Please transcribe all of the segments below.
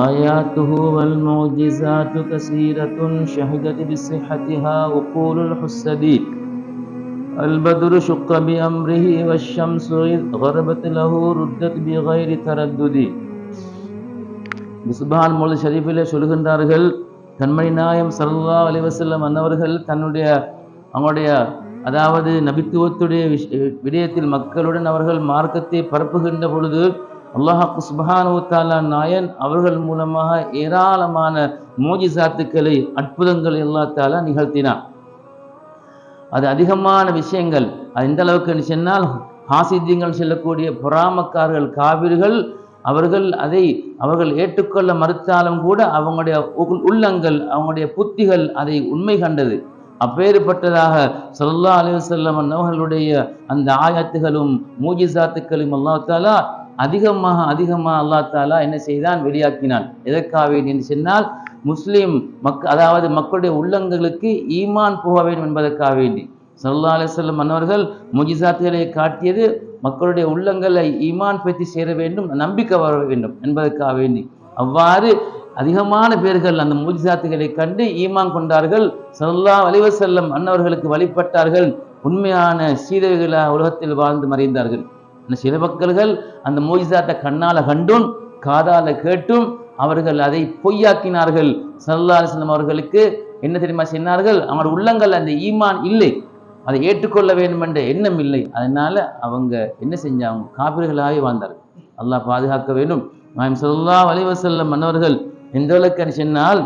آياته والمعجزات كثيرة شهدت بصحتها وقول الحسدي البدر شق بأمره والشمس إذ غربت له ردت بغير تردد மிஸ்பான் மொழி ஷரீஃபிலே சொல்கின்றார்கள் கண்மணி நாயம் சல்லா அலிவசல்லம் அன்னவர்கள் தன்னுடைய அவங்களுடைய அதாவது நபித்துவத்துடைய விஷ விடயத்தில் மக்களுடன் அவர்கள் மார்க்கத்தை பரப்புகின்ற பொழுது அல்லாஹாக்கு சுபஹானு தாலா நாயன் அவர்கள் மூலமாக ஏராளமான மோஜிசாத்துக்களை அற்புதங்கள் எல்லா தாலா நிகழ்த்தினான். அது அதிகமான விஷயங்கள். அது எந்த அளவுக்கு சொன்னால் ஹாசித்தியங்கள் செல்லக்கூடிய பொறாமக்காரர்கள் காவிர்கள் அவர்கள் அதை அவர்கள் ஏற்றுக்கொள்ள மறுத்தாலும் கூட அவங்களுடைய உள்ளங்கள் அவங்களுடைய புத்திகள் அதை உண்மை கண்டது. அப்பேறுபட்டதாக சொல்லா அலிவசல்லம் அவர்களுடைய அந்த ஆயத்துகளும் மூஜிசாத்துக்களும் அல்லாத்தாலா அதிகமாக அதிகமாக அல்லா தாலா என்ன செய்தான்? வெளியாக்கினான். எதற்காக என்று சொன்னால் முஸ்லீம் மக் அதாவது மக்களுடைய உள்ளங்களுக்கு ஈமான் போக வேண்டும் என்பதற்காக வேண்டி. சல்லா அலிசல்லம் மன்னவர்கள் முஜிசாத்துகளை காட்டியது மக்களுடைய உள்ளங்களை ஈமான் பற்றி சேர வேண்டும் நம்பிக்கை வர வேண்டும் என்பதற்காக வேண்டி. அவ்வாறு அதிகமான பேர்கள் அந்த மூஜிசாத்துகளை கண்டு ஈமான் கொண்டார்கள். சல்லா அலிவசல்லம் அன்னவர்களுக்கு வழிபட்டார்கள். உண்மையான சீதவிகளாக உலகத்தில் வாழ்ந்து மறைந்தார்கள். சில மக்கள்கள் அந்த மோஜிசாத்தை கண்ணால கண்டும் காதால கேட்டும் அவர்கள் அதை பொய்யாக்கினார்கள். சல்லா அலிஸ்லம் அவர்களுக்கு என்ன தெரியுமா சொன்னார்கள் அவங்களோட உள்ளங்கள் அந்த ஈமான் இல்லை. அதை ஏற்றுக்கொள்ள வேண்டும் என்ற எண்ணம் இல்லை. அதனால அவங்க என்ன செஞ்சாங்க? காபிர்களாகவே வாழ்ந்தார்கள். அல்லாஹ் பாதுகாக்க வேண்டும். நாயம் சொல்லா வலிவசல்லம் மன்னவர்கள் எந்த அளவுக்கு சொன்னால்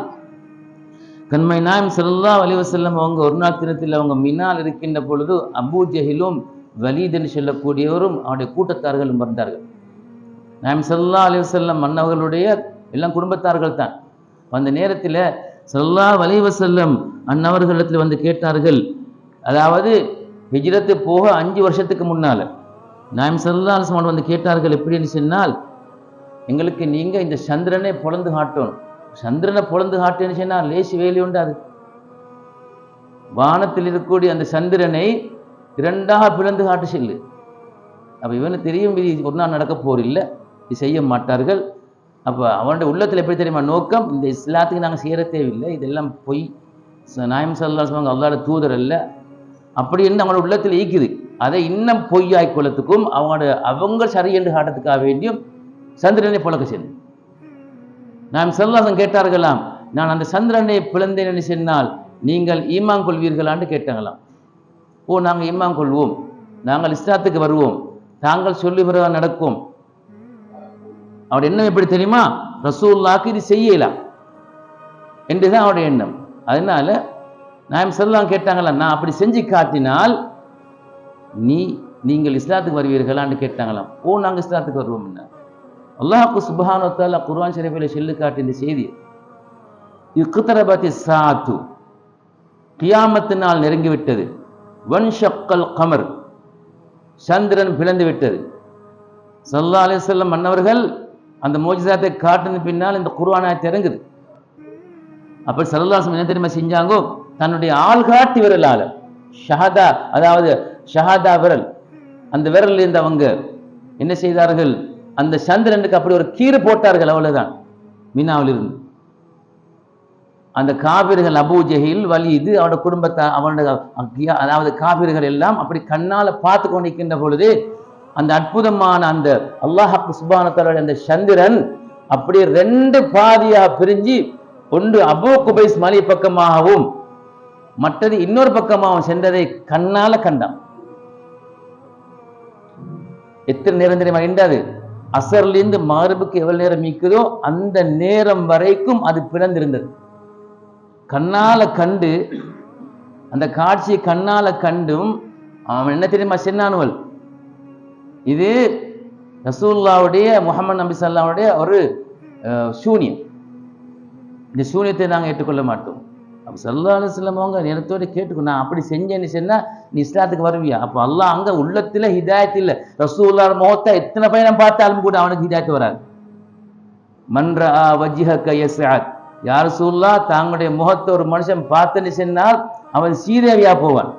கண்மை நாயம் சொல்லா வலிவசல்லம் அவங்க ஒரு நாள் தினத்தில் அவங்க மினால் இருக்கின்ற பொழுது அபூ ஜஹிலும் வலீத் என்று சொல்லக்கூடியவரும் அவருடைய கூட்டத்தார்களும் வந்தார்கள் செல்லா சல்லா அலிவசல்லம் மன்னவர்களுடைய எல்லாம் குடும்பத்தார்கள் தான். அந்த நேரத்தில் சல்லா வலிவசல்லம் அன்னவர்களிடத்தில் வந்து கேட்டார்கள். அதாவது ஹிஜ்ரத்து போக அஞ்சு வருஷத்துக்கு முன்னால் நாயம் சல்லா அலிஸ்மான் வந்து கேட்டார்கள் எப்படின்னு சொன்னால் எங்களுக்கு நீங்கள் இந்த சந்திரனை பொழந்து காட்டணும். சந்திரனை பொழந்து காட்டுன்னு சொன்னால் லேசி வேலி உண்டு அது வானத்தில் இருக்கக்கூடிய அந்த சந்திரனை இரண்டாக பிளந்து காட்டு செல்லு. அப்போ இவனு தெரியும் இது ஒரு நாள் நடக்க போரில்லை இது செய்ய மாட்டார்கள். அப்போ அவனுடைய உள்ளத்தில் எப்படி தெரியுமா நோக்கம்? இந்த இஸ்லாத்துக்கு நாங்கள் செய்கிற தேவையில்லை. இதெல்லாம் பொய். நாயம் சல்லா சொல்லுவாங்க அல்லாட தூதர் அல்ல. அப்படி என்று அவங்களோட உள்ளத்தில் ஈக்குது அதை இன்னும் பொய்யாய் கொள்ளத்துக்கும் அவங்களோட அவங்க சரி என்று காட்டத்துக்காக வேண்டியும் சந்திரனை புழக்க சென்று நாம் செல்லாசம் கேட்டார்களாம் நான் அந்த சந்திரனை பிளந்தேன் என்று சொன்னால் நீங்கள் ஈமான் கொள்வீர்களான்னு கேட்டாங்களாம். ஓ நாங்கள் இம்மாம் கொள்வோம். நாங்கள் இஸ்லாத்துக்கு வருவோம். தாங்கள் சொல்லுகிற நடக்கும். அவருடைய எண்ணம் எப்படி தெரியுமா? ரசூல்லாக்கு இது செய்யலாம் என்றுதான் அவருடைய எண்ணம். அதனால நான் சொல்லலாம் கேட்டாங்களா நான் அப்படி செஞ்சு காட்டினால் நீ நீங்கள் இஸ்லாத்துக்கு வருவீர்களான்னு கேட்டாங்களாம். ஓ நாங்கள் இஸ்லாத்துக்கு வருவோம் என்ன? அல்லாஹுக்கு சுபஹானத்தால குர்வான் ஷரீஃபில் செல்லு காட்டின இந்த செய்தி. இக்குத்தரபதி சாத்து கியாமத்தினால் நெருங்கிவிட்டது வன் ஷக்கல் கமர். சந்திரன் பிளந்து விட்டது. சல்லா அலிசல்லம் மன்னவர்கள் அந்த மோஜிசாத்தை காட்டின பின்னால் இந்த குர்வானாயத்தை திறங்குது அப்படி சல்லாசம் என்ன தெரியுமா செஞ்சாங்கோ? தன்னுடைய ஆள்காட்டி விரலால ஷஹதா அதாவது ஷஹாதா விரல். அந்த விரல் இருந்து அவங்க என்ன செய்தார்கள்? அந்த சந்திரனுக்கு அப்படி ஒரு கீறு போட்டார்கள் அவ்வளவுதான். மீனாவில் இருந்து அந்த காவிர்கள் அபூ ஜஹில் வலி இது அவனோட குடும்பத்தை அவனோட அதாவது காவிர்கள் எல்லாம் அப்படி கண்ணால பார்த்து கொண்டிருக்கின்ற பொழுது அந்த அற்புதமான அந்த அல்லாஹாக்கு சுபானத்தோட அந்த சந்திரன் அப்படி ரெண்டு பாதியா பிரிஞ்சு ஒன்று அபு குபைஸ் மலை பக்கமாகவும் மற்றது இன்னொரு பக்கமாகவும் சென்றதை கண்ணால கண்டான். எத்தனை நேரம் தெரியுமா என்றாது அசர்லேருந்து மார்புக்கு எவ்வளவு நேரம் மீக்குதோ அந்த நேரம் வரைக்கும் அது பிறந்திருந்தது. கண்ணால கண்டு அந்த காட்சியை கண்ணால கண்டும் அவன் என்ன தெரியுமா சென்னானுவல்? இது ரசூல்லாவுடைய முகமது நபி சல்லாவுடைய ஒரு சூனியம். இந்த சூனியத்தை நாங்கள் ஏற்றுக்கொள்ள மாட்டோம். அப்போ சல்லா அலுவலம் அவங்க நேரத்தோடு கேட்டுக்கோ நான் அப்படி செஞ்சேன்னு சொன்னால் நீ இஸ்லாத்துக்கு வருவியா? அப்போ அல்லாஹ் அங்கே உள்ளத்தில் ஹிதாயத் இல்லை. ரசூல்லா முகத்தை எத்தனை பையனை பார்த்தாலும் கூட அவனுக்கு ஹிதாயத்து வராது. மன்ற வஜிஹ கையசாத் யார் சூல்லா தாங்களுடைய முகத்தை ஒரு மனுஷன் பார்த்துன்னு சொன்னால் அவன் சீதேவியா போவான்.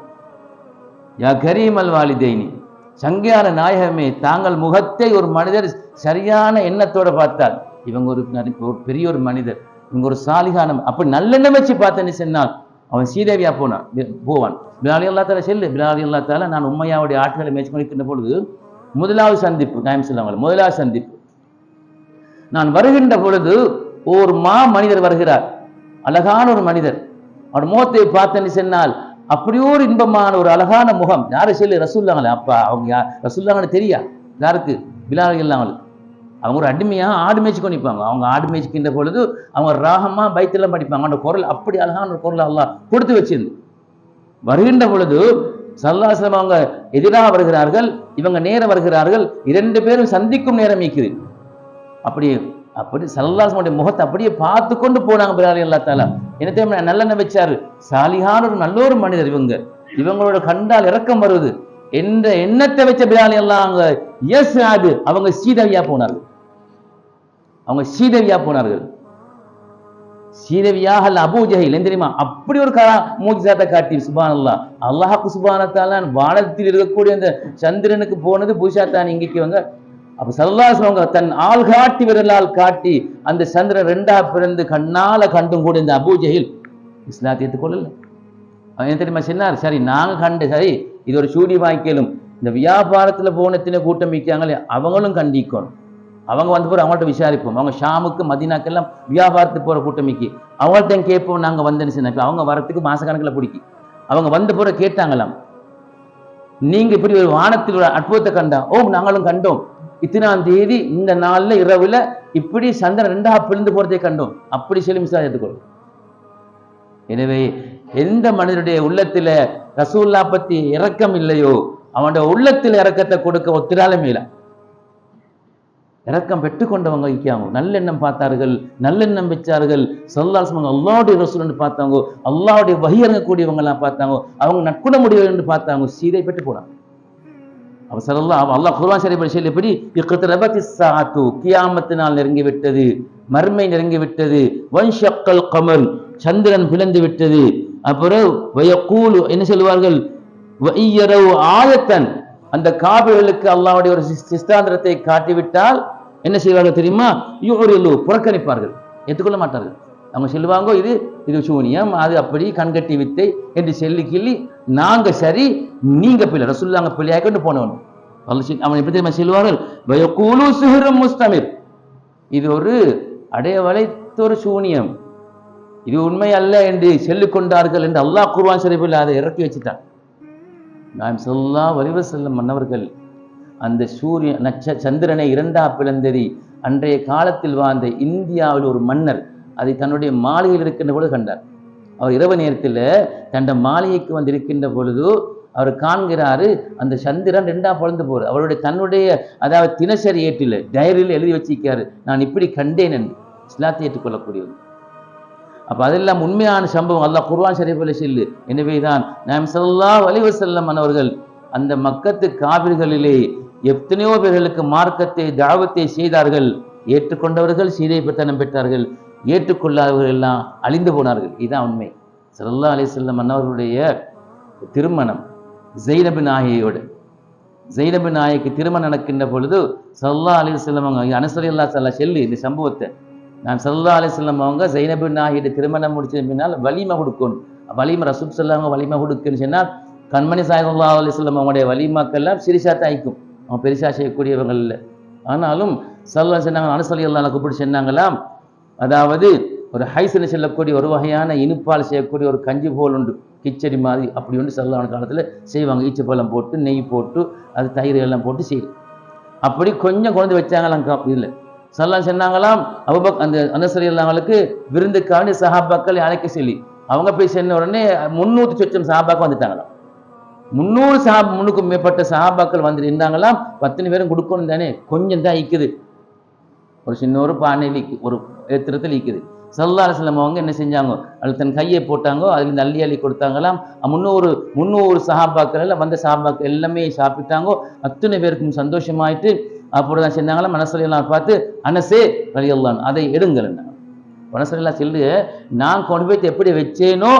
யா கரீமல் வாலிதைனி சங்கையான நாயகமே தாங்கள் முகத்தை ஒரு மனிதர் சரியான எண்ணத்தோடு பார்த்தால் இவங்க ஒரு ஒரு பெரிய ஒரு மனிதர் இவங்க ஒரு சாலிகானம் அப்படி நல்லெண்ணம் வச்சு பார்த்தேன்னு சொன்னால் அவன் சீதேவியா போனான் போவான். பிலாலி அல்லா தால செல்லு பிலாலி அல்லா தால நான் உண்மையாவுடைய ஆட்களை மேய்ச்சி கொண்டிருக்கின்ற பொழுது முதலாவது சந்திப்பு நாயம் சொல்லுவாங்க முதலாவது சந்திப்பு. நான் வருகின்ற பொழுது ஒரு மா மனிதர் வருகிறார். அழகான ஒரு மனிதர். அவர் முகத்தை பார்த்தேன்னு சொன்னால் அப்படியோ ஒரு இன்பமான ஒரு அழகான முகம். யாரை சொல்லு? ரசூல்லாங்களே. அப்பா அவங்க யார்? ரசூல்லாங்கன்னு தெரியா? யாருக்கு? பிலால் இல்லாமலுக்கு அவங்க ஒரு அடிமையாக ஆடு மேய்ச்சி நிற்பாங்க அவங்க ஆடு மேய்ச்சிக்கின்ற பொழுது அவங்க ராகமாக பைத்தெல்லாம் படிப்பாங்க. அந்த குரல் அப்படி அழகான ஒரு குரல் அல்லாஹ் கொடுத்து வச்சிருந்து வருகின்ற பொழுது சல்லாசலம் அவங்க எதிராக வருகிறார்கள். இவங்க நேரம் வருகிறார்கள். இரண்டு பேரும் சந்திக்கும் நேரம் இருக்குது அப்படி அப்படி சல்லாசனுடைய முகத்தை அப்படியே பார்த்து கொண்டு போனாங்க பிராலி அல்லா தாலா என்ன தெரியுமா? வச்சாரு. சாலிகான ஒரு நல்ல ஒரு மனிதர் இவங்க. இவங்களோட கண்டால் இறக்கம் வருது. என்ற எண்ணத்தை வச்ச பிராலி எல்லாம் அவங்க எஸ் அது அவங்க சீதவியா போனார்கள். அவங்க சீதவியா போனார்கள். சீதவியாக அல்ல அபூ ஜஹில். தெரியுமா? அப்படி ஒரு கரா மூஜிசாத்தை காட்டி சுபான் அல்லா அல்லாஹாக்கு சுபானத்தாலான் வானத்தில் இருக்கக்கூடிய அந்த சந்திரனுக்கு போனது பூஷாத்தான். இங்கைக்கு அப்ப அப்ப அவங்க தன் ஆள் காட்டி விரலால் காட்டி அந்த சந்திரன் ரெண்டா பிறந்து கண்ணால கண்டும் கூட இந்த அபூ ஜஹில் இஸ்லாத்தை ஏற்றுக்கொள்ளல அவன் என்ன தெரியுமா சொன்னார்? சரி நாங்க கண்டு சரி இது ஒரு சூடி வாய்க்கலும். இந்த வியாபாரத்துல போனத்தின கூட்டம் விற்காங்களே அவங்களும் கண்டிக்கணும். அவங்க வந்து போற அவங்கள்ட்ட விசாரிப்போம். அவங்க ஷாமுக்கு மதினாக்கெல்லாம் வியாபாரத்துக்கு போற கூட்டமிக்கு அவங்கள்ட்ட கேட்போம்? நாங்க வந்தேன்னு சொன்ன அவங்க வரத்துக்கு மாசக்கணக்கில் பிடிக்கும் அவங்க வந்த போற கேட்டாங்களாம். நீங்க இப்படி ஒரு வானத்தில் ஒரு அற்புதத்தை கண்டா ஓ நாங்களும் கண்டோம். இத்தனாம் தேதி இந்த நாள்ல இரவுல இப்படி சந்திரன் ரெண்டா பிரிந்து போறதை கண்டோம். அப்படி சொல்லி மிஸ்லாம் எடுத்துக்கொள்ளும் எனவே எந்த மனிதனுடைய உள்ளத்துல ரசூல்லா பத்தி இறக்கம் இல்லையோ அவனுடைய உள்ளத்தில் இறக்கத்தை கொடுக்க ஒத்திராலும் இல்லை. இறக்கம் பெற்றுக்கொண்டவங்க வைக்காங்க நல்லெண்ணம் பார்த்தார்கள் நல்லெண்ணம் வச்சார்கள் சொல்லாசமங்க அல்லாவுடைய ரசூல்னு பார்த்தாங்க அல்லாவுடைய வகியறங்கக்கூடியவங்க எல்லாம் பார்த்தாங்க அவங்க நட்குணமுடையவர்கள் பார்த்தாங்க சீதை பெற்று போனாங்க அவ சொல்லலாம் அல்லாஹ் குர்வான் சரி சொல்லி எப்படி இக்தரபத்தி சாத்து கியாமத்து நாள் நெருங்கி விட்டது மர்மை நெருங்கி விட்டது வன்ஷக்கல் கமல் சந்திரன் பிளந்து விட்டது. அப்புறம் வயக்கூலு என்ன சொல்லுவார்கள்? வையரவு ஆயத்தன். அந்த காபிர்களுக்கு அல்லாவுடைய ஒரு சிஸ்தாந்திரத்தை காட்டிவிட்டால் என்ன செய்வார்கள் தெரியுமா? யூரிலு புறக்கணிப்பார்கள். ஏற்றுக்கொள்ள மாட்டார்கள். அவங்க சொல்லுவாங்க இது இது சூனியம் அது அப்படி கண்கட்டி வித்தை என்று சொல்லி கிள்ளி நாங்கள் சரி நீங்கள் பிள்ளை. ரசுல்லாங்க பிள்ளையாக கொண்டு போனவன். அல்லாஹ் சொல்- அவன் எப்படி தெரியுமா சொல்லுவார்கள்? வயக்கூலு சுஹரும் முஸ்தமிர். இது ஒரு அடைய வளைத்த ஒரு சூனியம். இது உண்மை அல்ல என்று சொல்லிக் கொண்டார்கள் என்று அல்லாஹ் குர்ஆன் சரிப்பில் அதை இறக்கி வச்சுட்டான். நாம் சொல்லா வலிவ செல்லும் மன்னவர்கள் அந்த சூரிய நட்ச சந்திரனை இரண்டா பிளந்ததி அன்றைய காலத்தில் வாழ்ந்த இந்தியாவில் ஒரு மன்னர் அதை தன்னுடைய மாளிகையில் இருக்கின்ற பொழுது கண்டார். அவர் இரவு நேரத்தில் தன்னுடைய மாளிகைக்கு வந்து இருக்கின்ற பொழுது அவர் காண்கிறாரு அந்த சந்திரன் ரெண்டா பிறந்து போகுது அவருடைய தன்னுடைய அதாவது தினசரி ஏற்றில் டைரியில் எழுதி வச்சிருக்காரு நான் இப்படி கண்டேன் என்று. இஸ்லாத்தை ஏற்றுக்கொள்ளக்கூடியவர். அப்போ அதெல்லாம் உண்மையான சம்பவம். அல்லாஹ் குர்ஆன் ஷரீஃபில் எனவே தான் நாம் செல்லா அலைஹி வஸல்லம் அவர்கள் அந்த மக்கத்து காவிர்களிலே எத்தனையோ பேர்களுக்கு மார்க்கத்தை தாவத்தை செய்தார்கள். ஏற்றுக்கொண்டவர்கள் சீதை பெற்றனம் பெற்றார்கள். ஏற்றுக்கொள்ளாதவர்கள் எல்லாம் அழிந்து போனார்கள். இதுதான் உண்மை. சல்லா அலைஹி அன்னவர்களுடைய திருமணம் ஜெய்னபு நாயகியோடு. ஜெய்னபு நாயகிக்கு திருமணம் நடக்கின்ற பொழுது சல்லா அலி செல்லம் அவங்க அனுசரி அல்லா சல்லா செல்லு இந்த சம்பவத்தை. நான் சல்லா அலி அவங்க ஜெய்னபு நாயகியோட திருமணம் முடிச்சது பின்னால் வலிமை கொடுக்கணும். வலிமை ரசூப் செல்லவங்க வலிமை கொடுக்குன்னு சொன்னால் கண்மணி சாயல்லா அலி சொல்லம் அவங்களுடைய வலிமாக்கெல்லாம் சிரிசா தாய்க்கும் அவங்க பெரிசா செய்யக்கூடியவங்கள் இல்லை. ஆனாலும் சல்லா சொன்னாங்க அனுசரி அல்லா கூப்பிட்டு சொன்னாங்களாம் அதாவது ஒரு ஹைசனை செல்லக்கூடிய ஒரு வகையான இனிப்பால் செய்யக்கூடிய ஒரு கஞ்சி போல் உண்டு. கிச்சடி மாதிரி அப்படி ஒன்று சல்லான காலத்தில் செய்வாங்க. ஈச்சப்பழம் போட்டு நெய் போட்டு அது தயிர் எல்லாம் போட்டு செய்யும் அப்படி கொஞ்சம் குழந்தை வச்சாங்களாம் இதில் இதுல. சல்லாம் சொன்னாங்களாம் அபுபக் அந்த அனசரி எல்லாங்களுக்கு விருந்துக்காண்டி சஹாபாக்கள் அழைக்க சொல்லி. அவங்க போய் சென்ன உடனே முந்நூற்றி சொச்சம் சஹாபாக்கள் வந்துட்டாங்களாம். முந்நூறு சஹா முன்னுக்கும் மேற்பட்ட சஹாபாக்கள் வந்து நின்றாங்களாம். பத்தினி பேரும் கொடுக்கணும் தானே. கொஞ்சம் தான் இக்குது. ஒரு சின்ன ஒரு பானையில் ஒரு ஏத்திரத்தில் இக்குது சல்லா அலுவலம் அவங்க என்ன செஞ்சாங்க? அது தன் கையை போட்டாங்கோ? அதில் அள்ளி அள்ளி கொடுத்தாங்களாம். முன்னூறு முந்நூறு சஹாபாக்கள் எல்லாம் வந்த சஹாபாக்கள் எல்லாமே சாப்பிட்டாங்கோ. அத்தனை பேருக்கும் சந்தோஷமாயிட்டு அப்படி தான் செஞ்சாங்களாம்? மனசுலாம் பார்த்து அனசே வழியல்லான் அதை எடுங்கள் மனசுலாம் சொல்லு நான் கொண்டு போய் எப்படி வச்சேனோ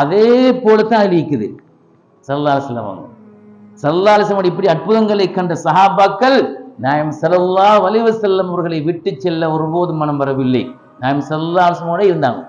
அதே போல தான் அது இருக்குது சல்லா அலுவலம் அவங்க. சல்லா இப்படி அற்புதங்களை கண்ட சஹாபாக்கள் நாயம் செல்லா வலிவு செல்லம் அவர்களை விட்டு செல்ல ஒருபோதும் மனம் வரவில்லை. நாயம் செல்லா அலுவலமோட இருந்தாங்க.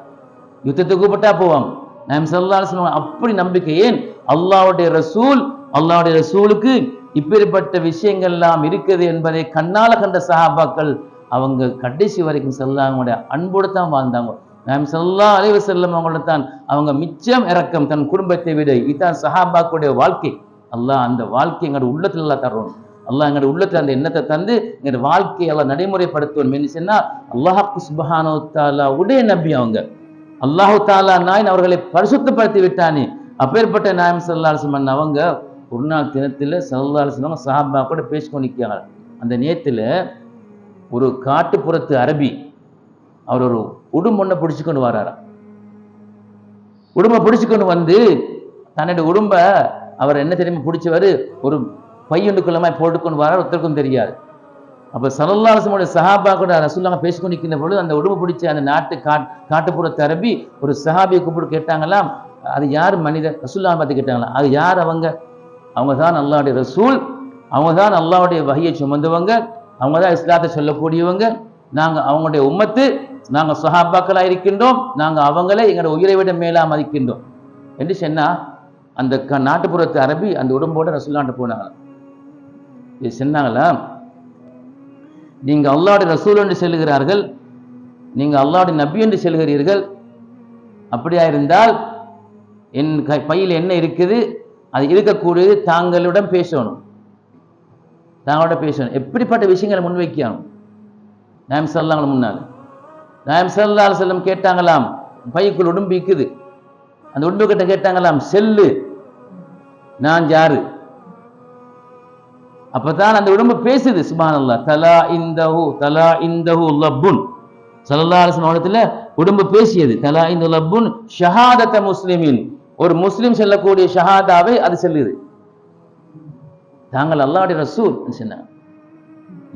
யுத்தத்தை கூப்பிட்டா போவாங்க. நாயம் செல்லா அலுவலம் அப்படி நம்பிக்கை ஏன்? அல்லாவுடைய ரசூல் அல்லாவுடைய ரசூலுக்கு இப்பேற்பட்ட விஷயங்கள் எல்லாம் இருக்குது என்பதை கண்ணால கண்ட சஹாபாக்கள் அவங்க கடைசி வரைக்கும் செல்லாங்களுடைய அன்போடு தான் வாழ்ந்தாங்க. நாம் செல்லா அலைவு செல்லும் அவங்களோட தான் அவங்க மிச்சம் இறக்கம் தன் குடும்பத்தை விட இதுதான் சஹாபாக்களுடைய வாழ்க்கை. அல்லாஹ் அந்த வாழ்க்கை எங்களோட உள்ளத்துல எல்லாம் தரணும். அல்லாஹ் எங்களோட உள்ளத்துல அந்த எண்ணத்தை தந்து எங்களோட வாழ்க்கையை எல்லாம் நடைமுறைப்படுத்துவோம் என்ன சொன்னா அல்லாஹாக்கு சுபஹானோ தாலா உடைய நபி அவங்க. அல்லாஹு தாலா நாயின் அவர்களை பரிசுத்தப்படுத்தி விட்டானே. அப்பேற்பட்ட நாயம் சல்லாசமன் அவங்க ஒரு நாள் தினத்தில் சல்லாசனம் சஹாபா கூட பேசிக்கொண்டு அந்த நேரத்தில் ஒரு காட்டுப்புறத்து அரபி அவர் ஒரு உடும்பொண்ணை பிடிச்சு கொண்டு வராராம் உடும்பை பிடிச்சு கொண்டு வந்து தன்னுடைய உடும்ப அவர் என்ன தெரியுமா பிடிச்சவர்? ஒரு பையனுக்குள்ளமாய் போட்டுக்கொண்டு வரார் ஒருத்தருக்கும் தெரியாது. அப்போ சலல்லாசமுடைய சஹாபா கூட ரசூல்லாங்க பேசிக்கொண்டு நிற்கின்ற பொழுது அந்த உடம்பு பிடிச்ச அந்த நாட்டு காட் காட்டுப்புறத்து தரப்பி ஒரு சஹாபியை கூப்பிட்டு கேட்டாங்களாம் அது யார் மனிதர் ரசூல்லா பார்த்து கேட்டாங்களாம் அது யார் அவங்க? அவங்க தான் அல்லாவுடைய ரசூல் அவங்க தான் அல்லாவுடைய வகையை சுமந்தவங்க அவங்க தான் இஸ்லாத்தை சொல்லக்கூடியவங்க நாங்கள் அவங்களுடைய உம்மத்து நாங்கள் சஹாபாக்களாக இருக்கின்றோம் நாங்கள் அவங்களே எங்களோட உயிரை விட மேலா மதிக்கின்றோம். என்று சொன்னால் அந்த க- நாட்டுப்புறத்து அரபி அந்த உடம்போட ரசூல்லாண்ட போனாங்களாம். இது சொன்னாங்களா? நீங்க அல்லாடி ரசூல் என்று செல்கிறார்கள் நீங்க அல்லாடி நபி என்று செல்கிறீர்கள் அப்படியா இருந்தால் என் கை பையில் என்ன இருக்குது? அது இருக்கக்கூடியது தாங்களுடன் பேசணும். தாங்களோட பேசணும். எப்படிப்பட்ட விஷயங்களை முன்வைக்கணும்? நாயம் சல்லாங்கள முன்னால். நாயம் சல்லா செல்லம் கேட்டாங்களாம் பைக்குள் உடம்பு இருக்குது அந்த உடம்பு கிட்ட கேட்டாங்களாம் செல்லு. நான் யாரு? அப்பதான் அந்த உடம்பு பேசுது சுபானல்லா தலா இந்தஹு தலா இந்தஹு லப்புன். சல்லல்லாஹு அலைஹி உடம்பு பேசியது. தலா இந்த லப்புன் ஷஹாதத்த முஸ்லிமின். ஒரு முஸ்லிம் செல்லக்கூடிய ஷஹாதாவை அது செல்லுது. தாங்கள் அல்லாவுடைய ரசூல் சொன்னாங்க.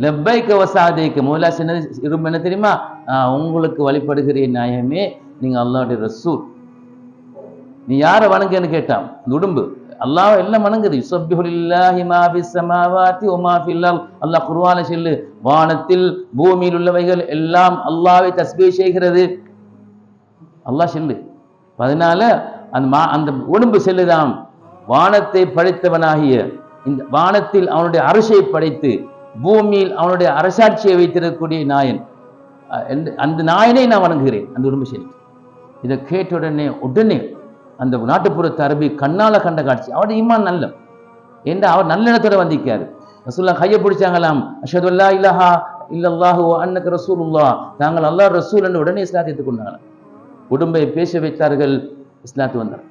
லெப்பைக்க வசாதைக்க முதல்ல சொன்னது இரும்பு என்ன தெரியுமா? ஆஹ் உங்களுக்கு வழிபடுகிற நியாயமே நீங்க அல்லாவுடைய ரசூல். நீ யாரை வணங்கன்னு கேட்டான்? உடும்பு. அல்லாஹ் எல்லாம் வணங்குது? யுசப்பிஹுலில்லாஹி மாஃபி சமாவாத்தி ஸமாவாதி வ அல்லாஹ் குர்ஆன்ல செல்லு. வானத்தில் பூமியில் உள்ளவைகள் எல்லாம் அல்லாவை தஸ்பீ செய்கிறது. அல்லாஹ் செல்லு. அதனால அந்த மா அந்த உடம்பு செல்லுதாம். வானத்தை படைத்தவனாகிய இந்த வானத்தில் அவனுடைய அரசை படைத்து பூமியில் அவனுடைய அரசாட்சியை வைத்திருக்கக்கூடிய நாயன். அந்த நாயனை நான் வணங்குகிறேன். அந்த உடம்பு செல்லு இதை கேட்ட உடனே உடனே அந்த நாட்டுப்புறத்து அரபி கண்ணால கண்ட காட்சி. அவருடைய இம்மான் நல்ல. ஏன்னா அவர் நல்லிடத்தோட வந்திருக்காரு? ரசூல்லா கையை பிடிச்சாங்களாம். அஷதுல்லா இல்லஹா இல்லல்லாஹு அன்னக்கு ரசூலுல்லாஹ். தாங்கள் அல்லாஹ் ரசூல் என்று உடனே இஸ்லாத்தை ஏற்றுக்கொண்டாங்களாம் உடம்பை பேச வைத்தார்கள் இஸ்லாத்து வந்தார்.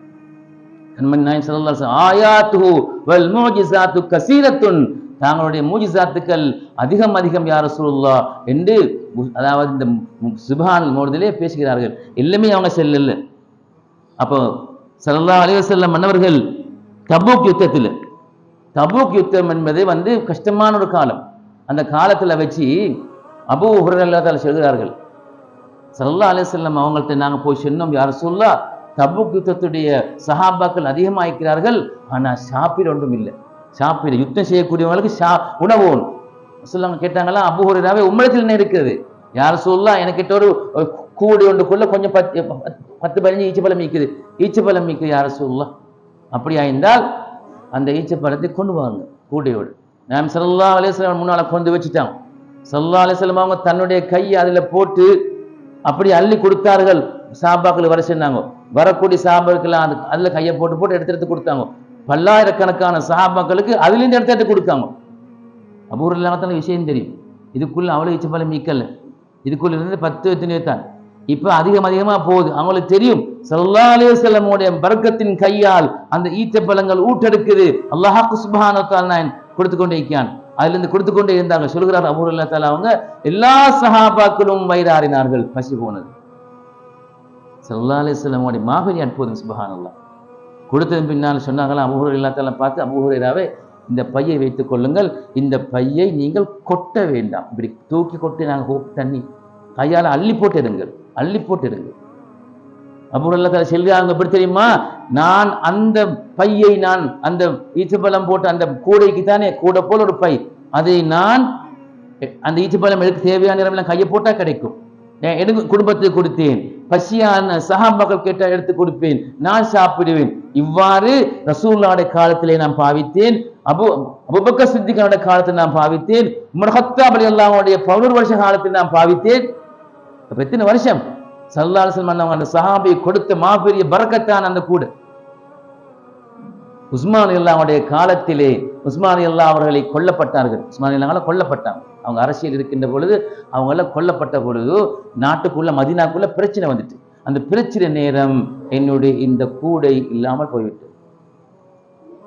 கண்மணி நாயன் சல்லா ஆயாத்து வல் மூஜிசாத்து கசீரத்துன். தாங்களுடைய மூஜிசாத்துக்கள் அதிகம் அதிகம் யார் ரசூலுல்லாஹ் என்று அதாவது இந்த சுபான் மோடுதலே பேசுகிறார்கள். எல்லாமே அவங்க செல்லல. அப்போ சல்லா அலிவசல்ல மன்னவர்கள் தபூக் யுத்தத்தில். தபூக் யுத்தம் என்பது வந்து கஷ்டமான ஒரு காலம். அந்த காலத்தில் வச்சு அபூ உரல்லாதால் சொல்கிறார்கள் சல்லா அலைஹி அவங்கள்ட்ட நாங்கள் போய் சொன்னோம் யார் சொல்லா தபுக் யுத்தத்துடைய சஹாபாக்கள் அதிகமாயிருக்கிறார்கள் ஆனால் சாப்பிட ஒன்றும் இல்லை. சாப்பிட யுத்தம் செய்யக்கூடியவங்களுக்கு ஷா உணவு ஒன்று சொல்லாங்க கேட்டாங்களா அபூ ஹுரைராவே உம்மளத்தில் என்ன இருக்கிறது? யார் சொல்லா எனக்கிட்ட ஒரு கூடி ஒன்றுக்குள்ள கொஞ்சம் பத்து பத்து பதினஞ்சு ஈச்சப்பழம் மீக்குது ஈச்சப்பழம் மீக்குது யார சொல்லலாம் அப்படியா இருந்தால் அந்த ஈச்சப்பழத்தை கொண்டு வாங்க கூடையோடு. நாம் சல்லா அலிஸ்லாம் முன்னால் கொண்டு வச்சுட்டான் சல்லா அலிஸ்லாம் அவங்க தன்னுடைய கையை அதில் போட்டு அப்படி அள்ளி கொடுத்தார்கள். சாபாக்கள் வர சொன்னாங்க. வரக்கூடிய சாபாக்கெல்லாம் அது அதில் கையை போட்டு போட்டு எடுத்து எடுத்து கொடுத்தாங்க. பல்லாயிரக்கணக்கான சாபாக்களுக்கு அதுலேருந்து எடுத்து எடுத்து கொடுத்தாங்க. அபூர்வத்தான விஷயம் தெரியும். இதுக்குள்ளே அவ்வளோ ஈச்சப்பழம் மீக்கல்ல இதுக்குள்ள இருந்து பத்து எத்தனையோ தான். இப்போ அதிகம் அதிகமாக போகுது. அவங்களுக்கு தெரியும். ஸல்லல்லாஹு அலைஹி வஸல்லமுடைய கையால் அந்த ஈச்சப்பழங்கள் ஊட்டெடுக்குது. அல்லாஹ் சுப்ஹானஹு நான் கொடுத்து கொண்டே இருக்கான் அதுலேருந்து கொடுத்து கொண்டே இருந்தாங்க சொல்கிறார் அபூர் அல்லா தாலா அவங்க எல்லா சஹாபாக்களும் வயிறாறினார்கள் பசி போனது. ஸல்லல்லாஹு அலைஹி வஸல்லமுடைய மாபெரிய அற்புதம் சுபஹானல்லா கொடுத்ததன் பின்னால் சொன்னாங்களா அபூர் அல்லா தாலா பார்த்து அபூஹுரைராவே இந்த பையை வைத்துக் கொள்ளுங்கள். இந்த பையை நீங்கள் கொட்ட வேண்டாம். இப்படி தூக்கி கொட்டி நாங்கள் ஹோப் தண்ணி கையால் அள்ளி போட்டிடுங்கள் அள்ளி போட்டிடுங்கள் அப்புறம் செல்கிறாங்க எப்படி தெரியுமா? நான் அந்த பையை நான் அந்த ஈச்சப்பழம் போட்டு அந்த கூடைக்கு தானே கூடை போல ஒரு பை. அதை நான் அந்த ஈச்சப்பழம் எனக்கு தேவையான நேரம் கையை போட்டால் கிடைக்கும். எனக்கு குடும்பத்துக்கு கொடுத்தேன். பசியான மகள் கேட்டால் எடுத்து கொடுப்பேன். நான் சாப்பிடுவேன். இவ்வாறு ரசூல்லாவுடைய காலத்திலே நான் பாவித்தேன். அபு அபுபக்க சித்திகனுடைய காலத்தில் நான் பாவித்தேன். உமர் ஹத்தாப் அலி வருஷ காலத்தில் நான் பாவித்தேன். அப்ப எத்தனை வருஷம்? சல்லல்லாஹு அலைஹி அந்த சஹாபி கொடுத்த மாபெரிய பறக்கத்தான் அந்த கூடு. உஸ்மான் இல்லாவுடைய காலத்திலே உஸ்மான் இல்லா அவர்களை கொல்லப்பட்டார்கள். உஸ்மான் அல்லாங்கள கொல்லப்பட்டாங்க. அவங்க அரசியல் இருக்கின்ற பொழுது அவங்க எல்லாம் கொல்லப்பட்ட பொழுது நாட்டுக்குள்ள மதினாக்குள்ள பிரச்சனை வந்துட்டு. அந்த பிரச்சனை நேரம் என்னுடைய இந்த கூடை இல்லாமல் போய்விட்டு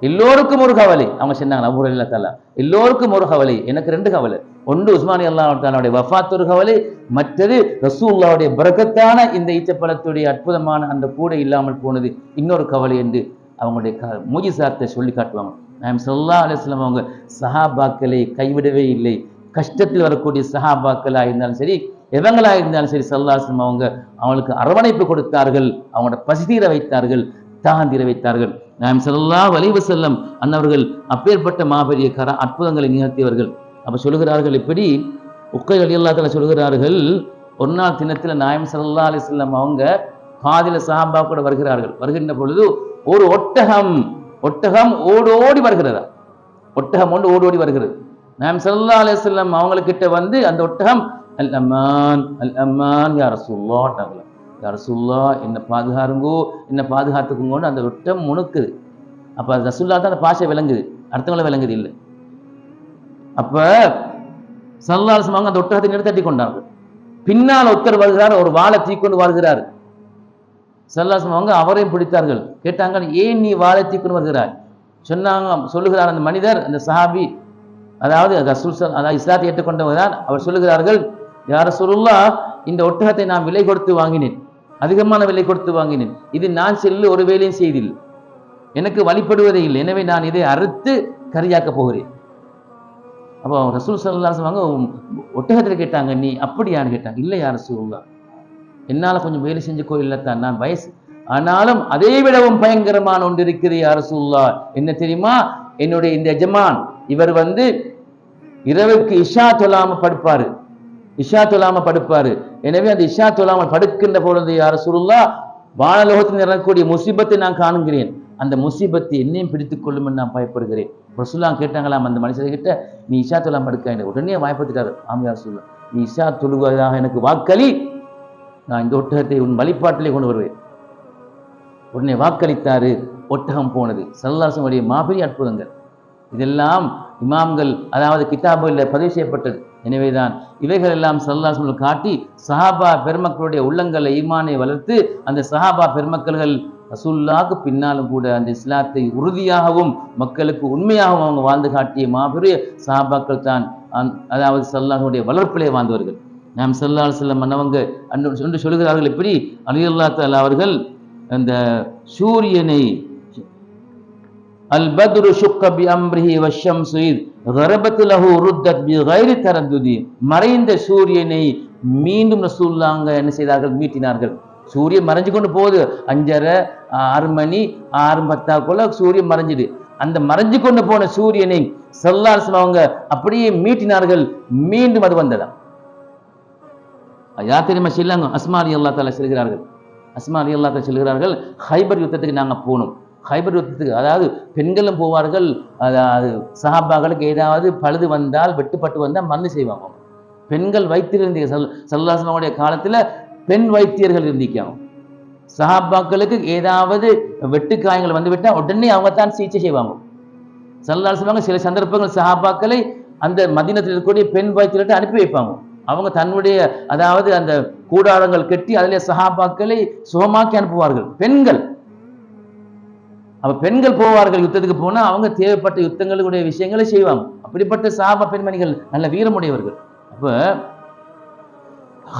எல்லோருக்கும் ஒரு கவலை. அவங்க சொன்னாங்க அபூர் இல்லா தாலா எல்லோருக்கும் ஒரு கவலை. எனக்கு ரெண்டு கவலை. ஒன்று உஸ்மானி அல்லா தாலாவுடைய வஃபாத் ஒரு கவலை. மற்றது ரசூல்லாவுடைய பரக்கத்தான இந்த ஈச்சப்பழத்துடைய அற்புதமான அந்த கூடை இல்லாமல் போனது இன்னொரு கவலை என்று அவங்களுடைய க மூஜிசாத்தை சொல்லி காட்டுவாங்க. நாம் சொல்லா அலுவலம் அவங்க சஹாபாக்களை கைவிடவே இல்லை. கஷ்டத்தில் வரக்கூடிய சஹாபாக்களாக இருந்தாலும் சரி எவங்களாக இருந்தாலும் சரி சல்லாஸ்லம் அவங்க அவங்களுக்கு அரவணைப்பு கொடுத்தார்கள். அவங்களோட பசிதீர வைத்தார்கள் தாகந்தீர வைத்தார்கள். நாம் செல்லா வலிவு செல்லம் அன்னவர்கள் அப்பேற்பட்ட மாபெரிய கர அற்புதங்களை நிகழ்த்தியவர்கள். அப்போ சொல்லுகிறார்கள் இப்படி உக்கை அலியல்லாத்துல சொல்லுகிறார்கள் ஒரு நாள் தினத்தில் நாயம் சல்லா செல்லம் அவங்க பாதில சாம்பா கூட வருகிறார்கள். வருகின்ற பொழுது ஒரு ஒட்டகம் ஒட்டகம் ஓடோடி வருகிறதா? ஒட்டகம் ஒன்று ஓடோடி வருகிறது. நாம் சல்லா செல்லம் அவங்கக்கிட்ட வந்து அந்த ஒட்டகம் அல் அம்மான் அல் அம்மான் யார் சொல்லாட்டாங்களா ரசுல்லா என்னை பாதுகாருங்கோ என்னை பாதுகாத்துக்குங்கோன்னு அந்த ஒட்டம் முணுக்குது. அப்போ அது தான் அந்த பாஷை விளங்குது. அடுத்தவங்களை விளங்குது இல்லை. அப்போ சல்லாசமாக அந்த ஒட்டகத்தை நிறுத்தட்டி கொண்டார்கள் பின்னால் ஒருத்தர் வருகிறார் ஒரு வாழை தீக்கொண்டு வருகிறார். சல்லாசம் அவங்க அவரையும் பிடித்தார்கள். கேட்டாங்க ஏன் நீ வாழை தீக்கொண்டு வருகிறாய்? சொன்னாங்க சொல்லுகிறார் அந்த மனிதர் அந்த சஹாபி. அதாவது ரசூல் அதாவது இஸ்லாத்தை ஏற்றுக்கொண்டவர் தான் அவர் சொல்லுகிறார்கள் யார சொல்லுல்லா இந்த ஒட்டகத்தை நான் விலை கொடுத்து வாங்கினேன். அதிகமான விலை கொடுத்து வாங்கினேன். இது நான் செல்லு ஒரு வேலையும் செய்தில். எனக்கு வழிபடுவதே இல்லை. எனவே நான் இதை அறுத்து கரியாக்கப் போகிறேன். அப்போ ரசூல் சல்லா சொல்லுவாங்க ஒட்டகத்தில் கேட்டாங்க நீ அப்படியான்னு கேட்டாங்க. இல்லை யார் ரசூல்லா என்னால் கொஞ்சம் வேலை செஞ்ச கோயிலில் தான் நான் வயசு ஆனாலும் அதை விடவும் பயங்கரமான ஒன்று இருக்குது யார் ரசூல்லா என்ன தெரியுமா? என்னுடைய இந்த எஜமான் இவர் வந்து இரவுக்கு இஷா தொழாம படுப்பாரு. இஷா தொழாம படுப்பாரு. எனவே அந்த இஷா தொழாமல் படுக்கின்ற பொழுது யார் சுருல்லா வானலோகத்தில் இறங்கக்கூடிய முசீபத்தை நான் காணுகிறேன். அந்த முசீபத்தை என்னையும் பிடித்துக் கொள்ளும் நான் பயப்படுகிறேன். ரசுல்லாம் கேட்டாங்களாம் அந்த மனுஷர்கிட்ட நீ இஷா தொழாம படுக்க? உடனே வாய்ப்பத்துட்டாரு ஆமியார் சொல்லு நீ இஷா தொழுவதாக எனக்கு வாக்களி. நான் இந்த ஒட்டகத்தை உன் வழிபாட்டிலே கொண்டு வருவேன். உடனே வாக்களித்தாரு. ஒட்டகம் போனது. சல்லாசனுடைய மாபெரிய அற்புதங்கள். இதெல்லாம் இமாம்கள் அதாவது கிதாபுகளில் பதிவு செய்யப்பட்டது. எனவேதான் இவைகள் எல்லாம் சல்லாசங்கள் காட்டி சஹாபா பெருமக்களுடைய உள்ளங்களை ஈமானை வளர்த்து அந்த சஹாபா பெருமக்கள்கள் ரசூல்லாக்கு பின்னாலும் கூட அந்த இஸ்லாத்தை உறுதியாகவும் மக்களுக்கு உண்மையாகவும் அவங்க வாழ்ந்து காட்டிய மாபெரிய சஹாபாக்கள் தான் அந்- அதாவது சல்லாஹுடைய வளர்ப்பிலே வாழ்ந்தவர்கள். நாம் சல்லாஹ் செல்லம் மன்னவங்க அன்று என்று சொல்கிறார்கள் இப்படி அலி அல்லா அவர்கள் அந்த சூரியனை அல் பத்ரு சுக்கபி அம்ரிஹி வஷம் சுயித் மறைந்த சூரியனை மீண்டும் ரசூல்லாங்க என்ன செய்தார்கள்? மீட்டினார்கள். சூரியன் மறைஞ்சு கொண்டு போகுது. அஞ்சரை ஆறு மணி ஆறு பத்தாக்குள்ள சூரியன் மறைஞ்சுது. அந்த மறைஞ்சு கொண்டு போன சூரியனை சல்லாஸ் அவங்க அப்படியே மீட்டினார்கள். மீண்டும் அது வந்ததாம் யார் தெரியுமா சொல்லாங்க அஸ்மா அலி அல்லா தாலா செல்கிறார்கள். அஸ்மா அலி அல்லா தாலா செல்கிறார்கள் ஹைபர் யுத்தத்துக்கு நாங்கள் போனோம். ஹைபர் யுத்தத்துக்கு அதாவது பெண்களும் போவார்கள் அதாவது சஹாபாக்களுக்கு ஏதாவது பழுது வந்தால் வெட்டுப்பட்டு வந்தால் மருந்து செய்வாங்க. பெண்கள் வைத்திருந்த சல் சல்லாசனுடைய காலத்தில் பெண் வைத்தியர்கள் இருந்திக்காங்க சஹாபாக்களுக்கு ஏதாவது வெட்டுக்காயங்கள் வந்து விட்டால் உடனே அவங்க தான் சிகிச்சை செய்வாங்க. சல்லாசனவங்க சில சந்தர்ப்பங்கள் சஹாபாக்களை அந்த மதினத்தில் இருக்கக்கூடிய பெண் வைத்தியர்கிட்ட அனுப்பி வைப்பாங்க. அவங்க தன்னுடைய அதாவது அந்த கூடாரங்கள் கட்டி அதிலே சஹாபாக்களை சுகமாக்கி அனுப்புவார்கள். பெண்கள். அப்போ பெண்கள் போவார்கள் யுத்தத்துக்கு போனால் அவங்க தேவைப்பட்ட யுத்தங்களுடைய விஷயங்களை செய்வாங்க. அப்படிப்பட்ட சாப பெண்மணிகள் நல்ல வீரமுடையவர்கள். அப்போ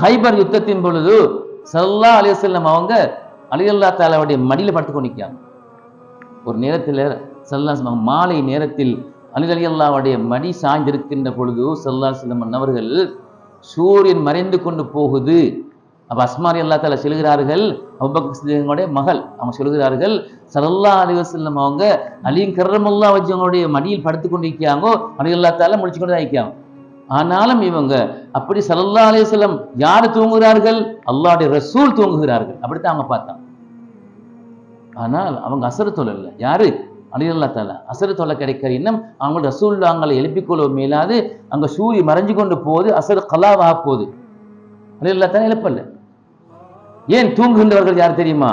ஹைபர் யுத்தத்தின் பொழுது சல்லா அலிசல்லம் அவங்க அலியல்லா தாலாவுடைய மடியில் படுத்து கொண்டிருக்காங்க ஒரு நேரத்தில் சல்லா மாலை நேரத்தில் அலி அலியல்லாவுடைய மடி சாய்ந்திருக்கின்ற பொழுது சல்லா செல்லம் அவர்கள் சூரியன் மறைந்து கொண்டு போகுது. அப்போ அஸ்மாரி அல்லா தாலா சொல்கிறார்கள் அபுபக்டைய மகள். அவங்க சொல்கிறார்கள் சரல்லா அலிவசல்லம் அவங்க அலியும் கர்ரமுல்லா வச்சு அவங்களுடைய மடியில் படுத்து கொண்டு இருக்காங்கோ அலி அல்லா தால முடிச்சு கொண்டு தான் இருக்காங்க. ஆனாலும் இவங்க அப்படி சரல்லா அலிவசல்லம் யார் தூங்குகிறார்கள்? அல்லாவுடைய ரசூல் தூங்குகிறார்கள். அப்படித்தான் அவங்க பார்த்தாங்க. ஆனால் அவங்க அசரு தொழில் யாரு? அலியல்லா தாலா அசரு தொலை கிடைக்கிற இன்னும் அவங்க ரசூல்லாங்களை எழுப்பிக்கொள்ள மேலாது அங்கே சூரிய மறைஞ்சு கொண்டு போகுது அசரு கலாவாக போகுது. அலியல்லா தாலா எழுப்பலை. ஏன் தூங்குகின்றவர்கள் யார் தெரியுமா?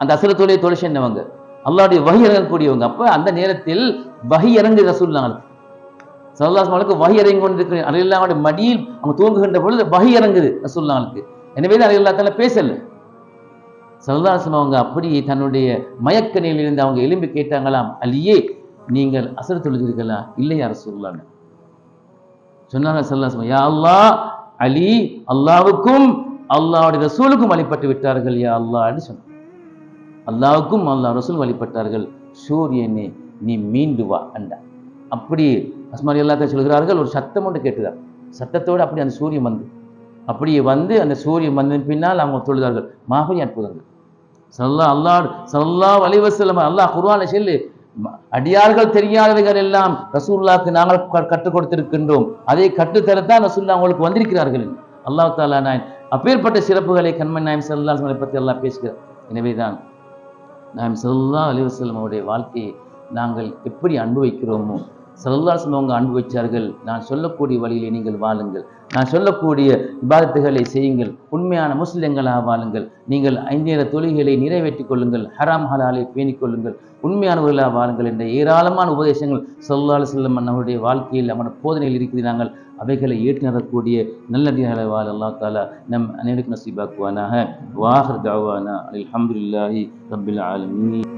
அந்த அசரு தொலையை தொலை சென்றவங்க அல்லாவுடைய வகை இறங்கக்கூடியவங்க. அப்ப அந்த நேரத்தில் வகை இறங்கு ரசூல்லாங்களுக்கு சல்லாஸ்மாலுக்கு வகை இறங்கி கொண்டிருக்கிற அலையில்லாவுடைய மடியில் அவங்க தூங்குகின்ற பொழுது வகை இறங்குது ரசூல்லாங்களுக்கு எனவே தான் அலில்லா பேசல. சல்லாசம் அவங்க அப்படியே தன்னுடைய மயக்க நிலையிலிருந்து அவங்க எலும்பி கேட்டாங்களாம் அலியே நீங்கள் அசர் தொழுகிறீர்களா? இல்லையா ரசூல்லான்னு சொன்னாங்க சல்லாசம் யா அல்லாஹ் அலி அல்லாவுக்கும் அல்லாவுடைய ரசூலுக்கும் வழிபட்டு விட்டார்கள் யா அல்லாஹ்னு சொன்னான். அல்லாவுக்கும் அல்லாஹ் ரசூல் வழிபட்டார்கள். சூரியனே நீ மீண்டு வா அண்டா அப்படி அஸ்மாரி அல்லாத்த சொல்கிறார்கள் ஒரு சத்தம் ஒன்று கேட்டுதார் சத்தத்தோடு அப்படி அந்த சூரியன் வந்து அப்படியே வந்து அந்த சூரியன் வந்ததின் பின்னால் அவங்க தொழுதார்கள். மாபெரிய அற்புதங்கள். சல்லா அல்லாஹ் சல்லா வலிவசலம் அல்லாஹ் குர்ஆனை சொல்லு அடியார்கள் தெரியாதவைகள் எல்லாம் ரசூல்லாக்கு நாங்கள் க- கற்றுக் கொடுத்திருக்கின்றோம். அதை கற்றுத்தரத்தான் ரசூல்லா உங்களுக்கு வந்திருக்கிறார்கள். அல்லாஹ் தாலா நான் அப்பேற்பட்ட சிறப்புகளை கண்மன் நாயம் சல்லா பற்றி எல்லாம் பேசுகிறார். எனவேதான் நாம் சல்லா அலிவசல்லம் அவருடைய வாழ்க்கையை நாங்கள் எப்படி அனுபவிக்கிறோமோ சல்லாசம் அவங்க அனுபவிச்சார்கள் நான் சொல்லக்கூடிய வழியிலே நீங்கள் வாழுங்கள் நான் சொல்லக்கூடிய விவாதத்துகளை செய்யுங்கள் உண்மையான முஸ்லிம்களாக வாழுங்கள் நீங்கள் ஐந்தேர தொழில்களை நிறைவேற்றிக் கொள்ளுங்கள் ஹராம் ஹலாலை பேணிக்கொள்ளுங்கள் உண்மையானவர்களாக வாழுங்கள் என்ற ஏராளமான உபதேசங்கள் சல்லாஹ் செல்லம் அவருடைய வாழ்க்கையில் அவனோட போதனையில் இருக்குது. நாங்கள் அவைகளை ஏற்று நடக்கூடிய நல்லடிகளை வாழ அல்லா தாலா நம் அனைவருக்கு நசீபாக்குவானாக. வாஹர் தாவானா அல்ஹம்துலில்லாஹி ரபில் ஆலமீன்.